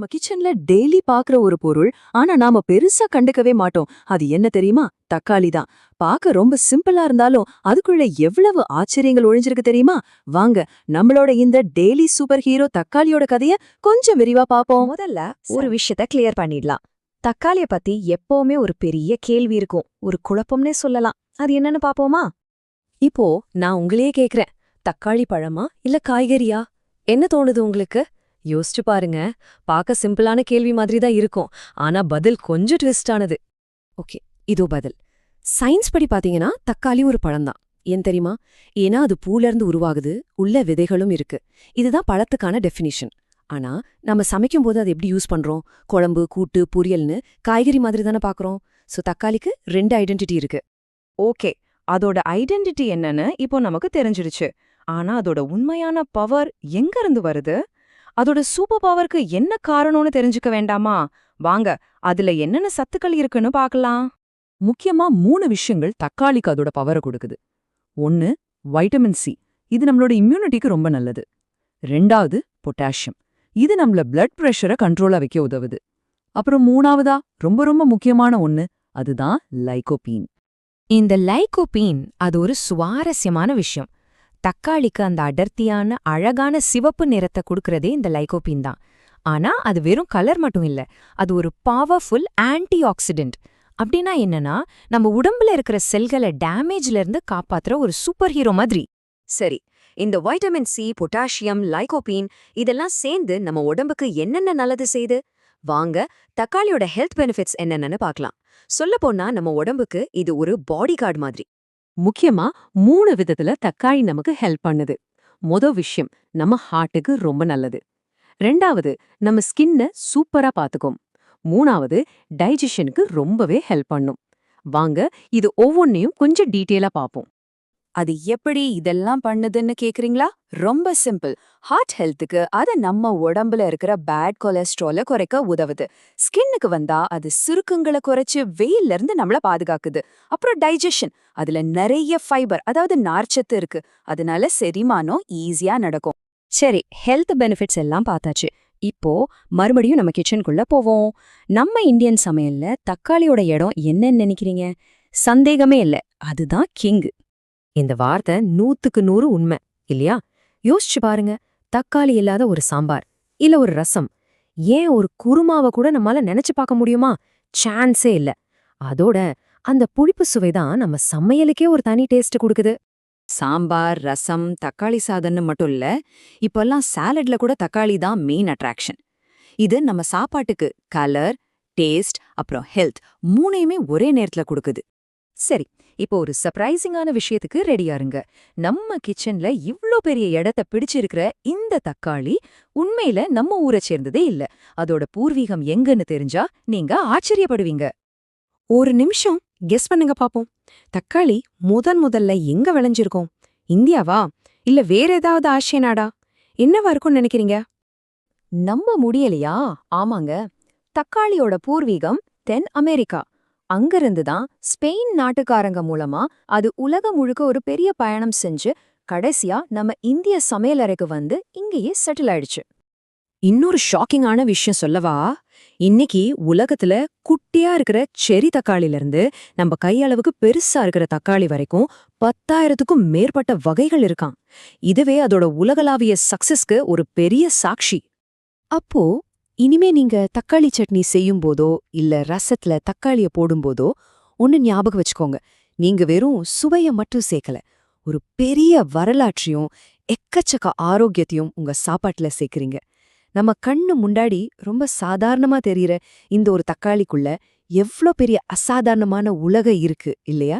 நம்ம கிச்சன்ல டெய்லி பாக்குற ஒரு பொருள் ஆனா நாம பெருசா கண்டுக்கவே மாட்டோம். அது என்ன தெரியுமா? தக்காளி தான். பார்க்க ரொம்ப சிம்பிளா இருந்தாலும் அதுக்குள்ள எவ்வளவு ஆச்சரியங்கள் ஒழிஞ்சிருக்கு தெரியுமா? வாங்க நம்மளோட இந்த டெய்லி சூப்பர் ஹீரோ தக்காளியோட கதைய கொஞ்சம் விரிவா பாப்போம். முதல்ல ஒரு விஷயத்த கிளியர் பண்ணிடலாம். தக்காளிய பத்தி எப்பவுமே ஒரு பெரிய கேள்வி இருக்கும். ஒரு குழப்பம்னே சொல்லலாம். அது என்னன்னு பாப்போமா? இப்போ நான் உங்களையே கேக்குறேன். தக்காளி பழமா இல்ல காய்கறியா? என்ன தோணுது உங்களுக்கு? யோசிச்சு பாருங்க. பார்க்க சிம்பிளான கேள்வி மாதிரி தான் இருக்கும். ஆனா பதில் கொஞ்சம் ட்விஸ்டானது ஓகே இதோ பதில். சயின்ஸ் படி பாத்தீங்கன்னா தக்காளி ஒரு பழம்தான். ஏன் தெரியுமா? ஏன்னா அது பூல இருந்து உருவாகுது உள்ள விதைகளும் இருக்கு. இதுதான் பழத்துக்கான டெஃபினிஷன் ஆனா நம்ம சமைக்கும்போது அதை எப்படி யூஸ் பண்றோம்? குழம்பு கூட்டு பொரியல்னு காய்கறி மாதிரி தானே பாக்குறோம் சோ தக்காளிக்கு ரெண்டு ஐடென்டிட்டி இருக்கு. ஓகே அதோட ஐடென்டிட்டி என்னன்னு இப்போ நமக்கு தெரிஞ்சிருச்சு ஆனா அதோட உண்மையான பவர் எங்க இருந்து வருது? அதோட சூப்பர் பவருக்கு என்ன காரணம்னு தெரிஞ்சுக்க வேண்டாமா? வாங்க அதுல என்னென்ன சத்துக்கள் இருக்குன்னு பார்க்கலாம். முக்கியமா மூணு விஷயங்கள் தக்காளிக்கு அதோட பவரை கொடுக்குது. ஒன்னு வைட்டமின் சி இது நம்மளோட இம்யூனிட்டிக்கு ரொம்ப நல்லது. ரெண்டாவது பொட்டாசியம் இது நம்மள பிளட் பிரஷரை கண்ட்ரோலா வைக்க உதவுது. அப்புறம் மூணாவதா ரொம்ப ரொம்ப முக்கியமான ஒன்னு அதுதான் லைகோபீன் இந்த லைகோபீன் அது ஒரு சுவாரஸ்யமான விஷயம். தக்காளிக்கு அந்த அடர்த்தியான அழகான சிவப்பு நிறத்தை கொடுக்கறதே இந்த லைகோபீன் தான். ஆனா அது வெறும் கலர் மட்டும் இல்ல. அது ஒரு பவர்ஃபுல் ஆன்டி ஆக்சிடென்ட் அப்படின்னா என்னன்னா நம்ம உடம்புல இருக்கிற செல்களை டேமேஜ்ல இருந்து காப்பாத்துற ஒரு சூப்பர் ஹீரோ மாதிரி. சரி இந்த வைட்டமின் சி பொட்டாசியம் லைகோபீன் இதெல்லாம் சேர்ந்து நம்ம உடம்புக்கு என்னென்ன நல்லது செய்து வாங்க தக்காளியோட ஹெல்த் பெனிஃபிட்ஸ் என்னென்னு பார்க்கலாம். சொல்லப்போனா நம்ம உடம்புக்கு இது ஒரு பாடி கார்டு மாதிரி. முக்கியமா மூணு விதத்துல தக்காளி நமக்கு ஹெல்ப் பண்ணுது. மொத விஷயம் நம்ம ஹார்ட்டுக்கு ரொம்ப நல்லது. ரெண்டாவது நம்ம ஸ்கின்ன சூப்பரா பாத்துக்கும். மூணாவது டைஜஷனுக்கு ரொம்பவே ஹெல்ப் பண்ணும். வாங்க இது ஒவ்வொன்னையும் கொஞ்சம் டீட்டெயிலா பாப்போம். அது எப்படி இதெல்லாம் பண்ணுதுன்னு கேக்குறீங்களா? ரொம்ப சிம்பிள். ஹார்ட் ஹெல்த்துக்கு அது நம்ம உடம்புல இருக்கிற பேட் கொலஸ்ட்ரால குறைக்க உதவுது. ஸ்கின்னுக்கு வந்தா அது சுருக்கங்களை குறைச்சு வெயில்ல இருந்து நம்மள பாதுகாக்குது. அப்புறம் டைஜஷன் அதுல நிறைய ஃபைபர் அதாவது நார்ச்சத்து இருக்கு. அதனால செரிமானம் ஈஸியா நடக்கும். சரி ஹெல்த் பெனிஃபிட்ஸ் எல்லாம் பார்த்தாச்சு. இப்போ மறுபடியும் நம்ம கிச்சனுக்குள்ள போவோம். நம்ம இந்தியன் சமையல்ல தக்காளியோட இடம் என்னன்னு நினைக்கிறீங்க? சந்தேகமே இல்ல. அதுதான் கிங்கு இந்த வார்த்தை நூத்துக்கு நூறு உண்மை இல்லையா? யோசிச்சு பாருங்க. தக்காளி இல்லாத ஒரு சாம்பார் இல்ல ஒரு ரசம் ஏன் ஒரு குருமாவை கூட நம்மால நினைச்சு பார்க்க முடியுமா? சான்ஸே இல்ல. அதோட அந்த புளிப்பு சுவைதான் நம்ம சமையலுக்கே ஒரு தனி டேஸ்ட் கொடுக்குது. சாம்பார் ரசம் தக்காளி சாதம்னு மட்டும் இல்ல இப்பெல்லாம் சாலட்ல கூட தக்காளி தான் மெயின் அட்ராக்ஷன் இது நம்ம சாப்பாட்டுக்கு கலர் டேஸ்ட் அப்புறம் ஹெல்த் மூணையுமே ஒரே நேரத்துல கொடுக்குது. சரி இப்போ ஒரு சர்ப்ரைசிங்கான விஷயத்துக்கு ரெடியாருங்க நம்ம கிச்சன்ல இவ்ளோ பெரிய இடத்த பிடிச்சிருக்கிற இந்த தக்காளி உண்மையில நம்ம ஊரை சேர்ந்ததே இல்ல. அதோட பூர்வீகம் எங்கன்னு தெரிஞ்சா நீங்க ஆச்சரியப்படுவீங்க. ஒரு நிமிஷம் கெஸ் பண்ணுங்க பாப்போம். தக்காளி முதன் முதல்ல எங்க விளைஞ்சிருக்கோம்? இந்தியாவா? இல்ல வேற ஏதாவது ஆசிய நாடா? என்னவா இருக்கும்னு நினைக்கிறீங்க? நம்ப முடியலையா? ஆமாங்க. தக்காளியோட பூர்வீகம் தென் அமெரிக்கா. அங்கிருந்து தான் ஸ்பெயின் நாட்டுக்காரங்க மூலமா அது உலகம் முழுக்க ஒரு பெரிய பயணம் செஞ்சு கடைசியா நம்ம இந்திய சமையலறைக்கு வந்து இங்கேயே செட்டில் ஆயிடுச்சு. இன்னொரு ஷாக்கிங்கான விஷயம் சொல்லவா? இன்னைக்கு உலகத்துல குட்டியா இருக்கிற செரி தக்காளில இருந்து நம்ம கையளவுக்கு பெருசா இருக்கிற தக்காளி வரைக்கும் பத்தாயிரத்துக்கும் மேற்பட்ட வகைகள் இருக்கான் இதுவே அதோட உலகளாவிய சக்சஸ்க்கு ஒரு பெரிய சாட்சி. அப்போ இனிமே நீங்க தக்காளி சட்னி செய்யும் போதோ இல்ல ரசத்துல தக்காளிய போடும்போதோ ஒன்னு ஞாபகம் வச்சுக்கோங்க. நீங்க வெறும் சுவைய மட்டும் சேர்க்கல. ஒரு பெரிய வரலாற்றையும் எக்கச்சக்க ஆரோக்கியத்தையும் உங்க சாப்பாட்டுல சேர்க்கறீங்க. நம்ம கண்ணு முன்னாடி ரொம்ப சாதாரணமா தெரியற இந்த ஒரு தக்காளிக்குள்ள எவ்ளோ பெரிய அசாதாரணமான உலக இருக்கு இல்லையா?